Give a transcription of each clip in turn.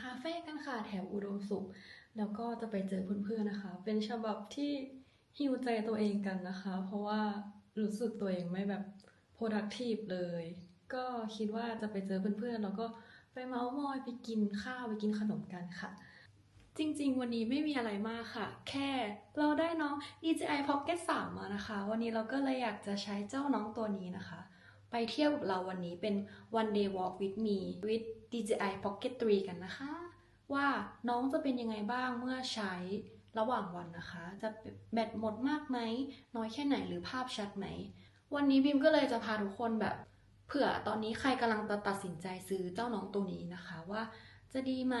คาเฟ่กันค่ะแถวอุดมสุข แล้วก็จะไปเจอเพื่อนๆนะคะ เป็นฉบับที่ฮิวใจตัวเองกันนะคะ เพราะว่ารู้สึกตัวเองไม่แบบ productive เลย ก็คิดว่าจะไปเจอเพื่อนๆแล้วก็ไปเมาส์มอยไปกินข้าวไปกินขนมกันค่ะ จริงๆ วันนี้ไม่มีอะไรมากค่ะ แค่เราได้น้อง DJI Pocket 3 มานะคะ วันนี้เราก็เลยอยากจะใช้เจ้าน้องตัวนี้นะคะ ไปเที่ยวกับเราวันนี้เป็น one day walk with me with DJI Pocket 3 กันนะคะ ว่าน้องจะเป็นยังไงบ้างเมื่อใช้ระหว่างวันนะคะ จะแบตหมดมากไหม น้อยแค่ไหนหรือภาพชัดไหม วันนี้บิมก็เลยจะพาทุกคนแบบเผื่อตอนนี้ใครกำลังจะตัดสินใจซื้อเจ้าน้องตัวนี้นะคะว่าจะดีไหม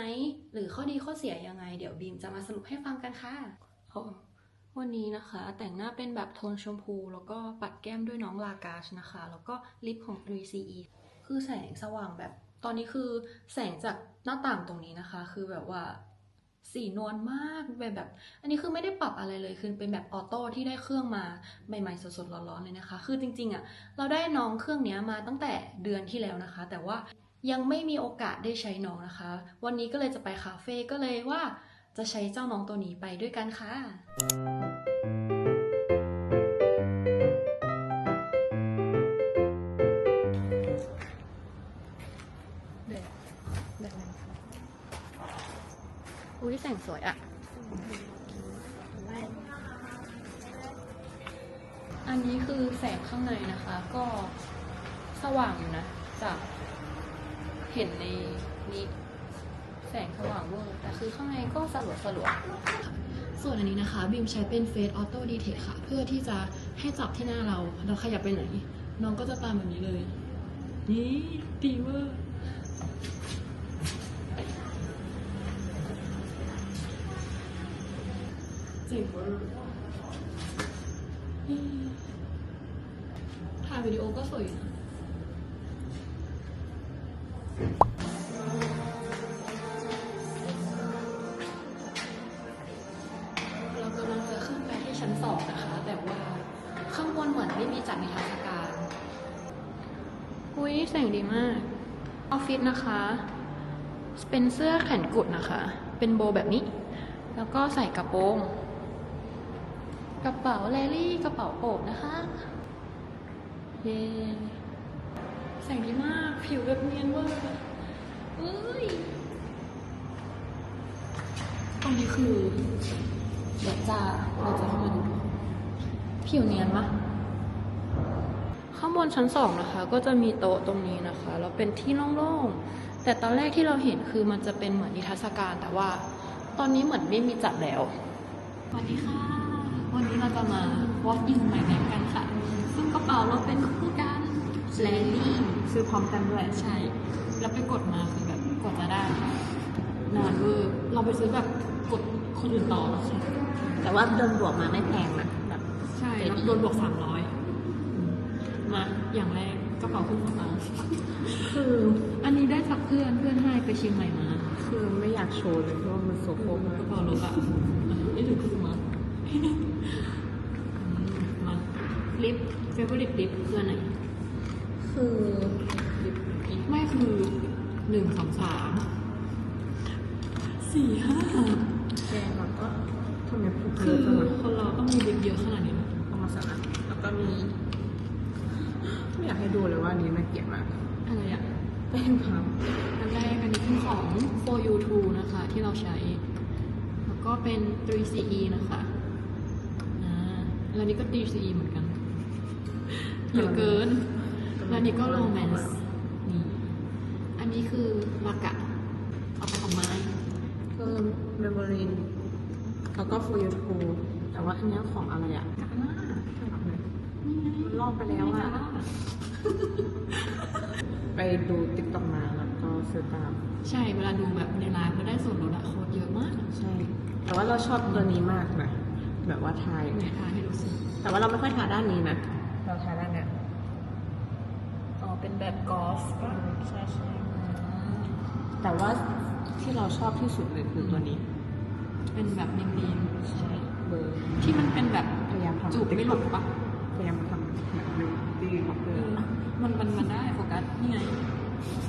หรือข้อดีข้อเสียยังไง เดี๋ยวบีมจะมาสรุปให้ฟังกันค่ะอ๋อวันนี้นะคะ แต่งหน้าเป็นแบบโทนชมพู แล้วก็ปัดแก้มด้วยน้องลากาชนะคะ แล้วก็ลิปของ 3CE คือแสงสว่างแบบ ตอนนี้คือแสงจากหน้าต่างตรงนี้นะคะ คือแบบว่าสีนวลมากเป็นแบบ อันนี้คือไม่ได้ปรับอะไรเลยคือเป็นแบบออโต้ที่ได้เครื่องมาใหม่ๆสดๆร้อนๆเลยนะคะ คือจริงๆอะเราได้น้องเครื่องนี้มาตั้งแต่เดือนที่แล้วนะคะ แต่ว่ายังไม่มีโอกาสได้ใช้น้องนะคะ วันนี้ก็เลยจะไปคาเฟ่ก็เลยว่าจะใช้เจ้าน้องตัวนี้ไปด้วยกันค่ะ งสวยอะอันนี้คือแสงข้างในนะคะ ก็สว่างอยู่นะจากเห็นในนี้แสงสว่างเวอร์แต่คือข้างในก็สลัวสลัวส่วนอันนี้นะคะบีมใช้เป็น Face Auto Detect ค่ะ เพื่อที่จะให้จับที่หน้าเรา เราขยับไปไหน น้องก็จะตามแบบนี้เลย นี่ดีเวอร์ เจ๋งเวอร์อืมถ่ายวิดีโอก็สวยอยู่นะเรากำลังจะขึ้นไปที่ชั้นสองนะคะ แต่ว่าข้างบนเหมือนไม่มีจัดนิทรรศการอุ้ยแสงดีมากออฟฟิศนะคะ เป็นเสื้อแขนกุดนะคะ เป็นโบแบบนี้ แล้วก็ใส่กระโปรง กระเป๋าแลลี่กระเป๋าโอบนะคะ เย้แสงดีมาก ผิวแบบเนียนเวอร์เอ้ยตรงนี้คือเดี๋ยวจะเราจะให้มาดูผิวเนียนปะข้างบนชั้นสองนะคะ ก็จะมีโต๊ะตรงนี้นะคะ แล้วเป็นที่โล่งๆ แต่ตอนแรกที่เราเห็นคือมันจะเป็นเหมือนนิทรรศการแต่ว่า ตอนนี้เหมือนไม่มีจัดแล้วสวัสดีค่ะ วันนี้เราจะมา walk in my bag กันค่ะ ซึ่งกระเป๋าเราเป็นคู่กันแลลี่ซื้อพร้อมกันด้วย ใช่ แล้วไปกดมาคือแบบกดจะได้ นานเวอร์เราไปซื้อแบบกดคนอื่นต่อแล้วค่ะแต่ว่าโดนบวกมาไม่แพงนะแบบใช่แล้วโดนบวกสามร้อยมาอย่างแรกกระเป๋าเครื่องสำอางคืออันนี้ได้จากเพื่อนเพื่อนให้ไปเชียงใหม่มา คือไม่อยากโชว์เลยเพราะว่ามันโซโครกมากกระเป๋าลกอะไม่ถึงคือสมาร์ท มาลิปเฟเวอร์ลิปลิปคืออันไหนคือไม่คือหนึ่งสองสามสี่ห้าแกแล้วก็ทำไมพูดเยคืออะจังวะคนเราต้องมีลิปเยอะขนาดนี้นะเอามาสั่งนะแล้วก็มีไม่อยากให้ดูเลยว่าอันนี้น่าเกลียดมากอะไรอะแป้งพับอันแรกอันนี้คือของ for you to นะคะ ที่เราใช้ แล้วก็เป็น 3CE นะคะ แล้วนี่ก็ 3CE เหมือนกันเยอะเกิน แล้วนี่ก็ romance นี่ อันนี้คือลากะ เอาไปทำไม้คือเมมโมรีนแล้วก็ฟูยูทูแต่ว่าอันเนี้ยของอะไรอะกาล่ามันลอกไปแล้วอะไปดูติ๊กต็อกมาแล้วก็ซื้อตาม ใช่เวลาดูแบบในไลฟ์ก็ได้ส่วนลดอะโค้ดเยอะมาก ใช่ แต่ว่าเราชอบตัวนี้มากนะ แบบว่าทายไหนทายให้ดูสิแต่ว่าเราไม่ค่อยทาด้านนี้นะเราทาด้านเนี้ยอ๋อเป็นแบบกอล์ฟป่ะใช่ใช่แต่ว่าที่เราชอบที่สุดเลยคือตัวนี้ เป็นแบบเนียนใช่เบอร์ๆที่มันเป็นแบบพยายามทำจูบไม่หลุดปะพยายามทำแบบดูดีของเบเออร์อมันมันมันได้โฟกัสนี่ไง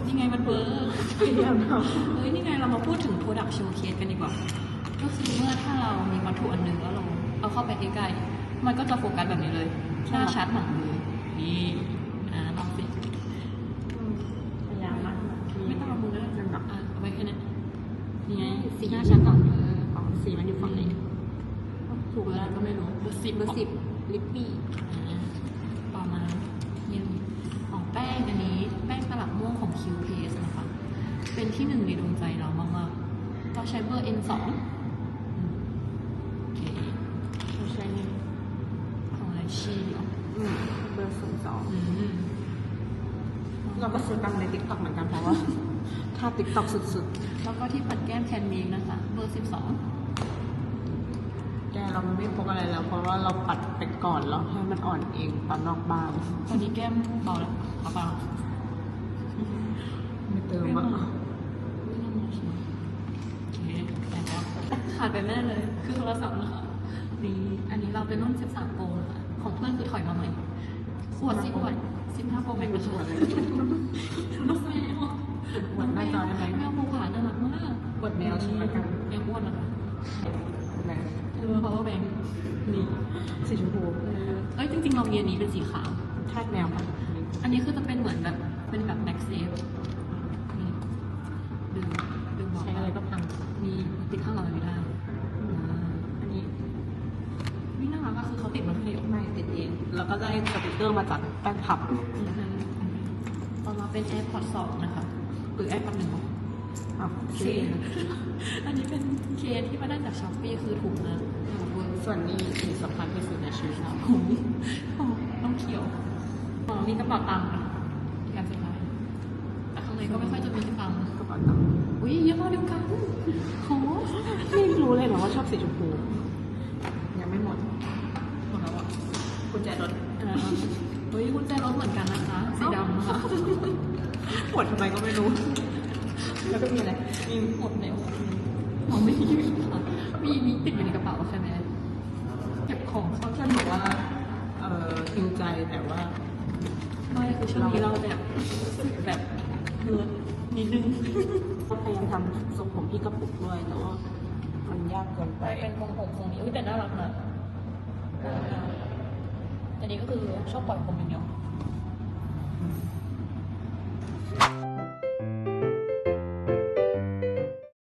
นี่ไงมันเบลอร์พยายามทเฮ้ยนี่ไงเรามาพูดถึง product showcase กันดีกว่า มันก็จะโฟกัสแบบนี้เลย หน้าชัดหนังมือนี่อ่าลองสิำพยายามมากไม่ต้องเอามือก็ได้นั่นหรอกอะเอาไว้แค่นี้นี่ไงสีหน้าชัดหนังมืออ๋อสีมันอยู่ฝั่งนี้ถูกเบอร์อะไรก็ไม่รู้เบอร์สิบเบอร์สิบลิปปี้อ่าต่อมาเนี่ยของแป้งอันนี้ แป้งตลับม่วงของ Q Paste นะคะ เป็นที่หนึ่งในดวงใจเรามากๆก็ใช้เบอร์ N2 อืมโอเคเราใช้นี่ของอะไร ชีเหรออืมเบอร์ศูนย์สองอืมเราก็ซื้อตามในติ๊กต็อกเหมือนกันเพราะว่าถ้าติ๊กต็อกสุดแล้วก็ที่ปัดแก้มแคนมีนะคะ เบอร์12ๆแกเราไม่พกอะไรแล้ว เพราะว่าเราปัดไปก่อนแล้วให้มันอ่อนเองตอนนอกบ้านตอนนี้แก้มเบาแล้วเอาเปล่าไม่เติมอะไม่ต้องมาชิมโอเคแต่ก็ขาดไปไม่ได้เลย คือโทรศัพท์นะคะนี่อันนี้เราเป็นรุ่น13โปรนะคะ ของเพื่อนคือถอยมาใหม่ขวดสิขวด15โปรแม็กซ์นะคะลูกแมวอวดหน้าจอได้ไหมแมวโมผ่าน่ารักมากอวดแมวใช่ไหมกันแมวอ้วนนะคะแมวเออ power bank นี่สีชมพูเออเอ้ยจริงๆเรามีอันนี้เป็นสีขาวทาสแมวค่ะอันนี้คือจะเป็นเหมือนแบบเป็นแบบ max safe นี่ แล้วก็ได้สติกเกอร์มาจากแป้งพับต่อมาเป็น AirPods 2นะคะ หรือ AirPods 1อะเคสอันนี้เป็นเคสที่มาได้จากช้อปปี้คือถูกนะถูกเวอร์ส่วนนี้สิ่งสำคัญที่สุดในชีวิตเราโอ้โหต้องเขียวอ๋อมีกระเป๋าตังค์ค่ะที่การสุดท้ายแต่ข้างในก็ไม่ค่อยจะมีตังค์กระเป๋าตังค์อุ้ยยี่ห้อเดียวกันโหไม่รู้เลยเหรอว่าชอบสีชมพู เฮ้ยกุญแจรถเหมือนกันนะคะสีดำค่ะปวดทำไมก็ไม่รู้ แล้วก็มีอะไร มีหมดแล้วเราไม่มีค่ะมีมีติดอยู่ในกระเป๋าใช่ไหมเก็บของเขาแค่บอกว่า เอ่อจริงใจแต่ว่า ไม่คือช่วงนี้เราแบบแบบเฮิร์ตนิดนึงก็พยายามทำทรงผมพี่กระปุกด้วยแต่ว่ามันยากเกินไป เป็นทรงผมทรงนี้อุ้ยแต่น่ารักนะแต่นี้ก็คือชอบปล่อยผมอย่างเดียว